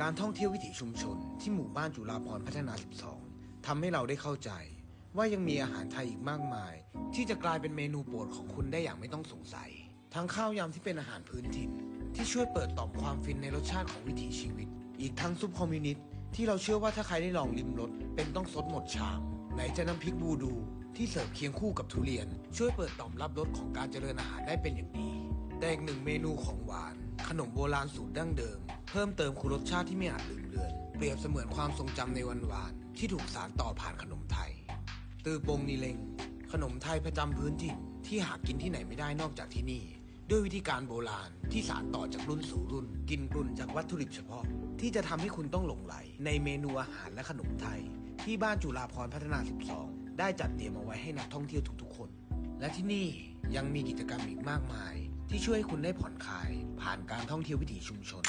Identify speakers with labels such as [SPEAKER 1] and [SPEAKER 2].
[SPEAKER 1] การท่องเที่ยววิถีชุมชนที่หมู่บ้านจุฬาพรพัฒนา 12ทำให้เราได้เข้าใจ ว่ายังมีอาหารไทยอีกมากมาย ที่จะกลายเป็นเมนูโปรดของคุณได้อย่างไม่ต้องสงสัย ทั้งข้าวยำที่เป็นอาหารพื้นถิ่น ที่ช่วยเปิดต่อมความฟินในรสชาติของวิถีชีวิต อีกทั้งซุปคอมมิวนิสต์ที่เราเชื่อว่าถ้าใครได้ลองลิมรสเป็นต้องซดหมดชาม ไหนจะน้ำพริกบูดูที่เสิร์ฟเคียงคู่กับทุเรียน ช่วยเปิดต่อมรับรสของการเจริญอาหารได้เป็นอย่างดีแต่อีกหนึ่งเมนูของหวาน ขนมโบราณสูตรดั้งเดิม เพิ่มเติมคุณรสชาติที่ไม่อาจลืมเลือน เปรียบเสมือนความทรงจำในวันวาน ที่ถูกสานต่อผ่านขนมไทย ตือปงนีเลงขนมไทยประจำพื้นถิ่นที่หากินที่ไหนไม่ได้นอกจากที่นี่ ด้วยวิธีการโบราณที่สานต่อจากรุ่นสู่รุ่น กินกลุ่นจากวัตถุดิบเฉพาะ ที่จะทำให้คุณต้องหลงไหล ในเมนูอาหารและขนมไทย ที่บ้านจุฬาพรพัฒนา 12 ได้จัดเตรียมเอาไว้ให้นักท่องเที่ยวทุกๆ คน และที่นี่ยังมีกิจกรรมอีกมากมาย ที่ช่วยให้คุณได้ผ่อนคลาย ผ่านการท่องเที่ยววิถีชุมชน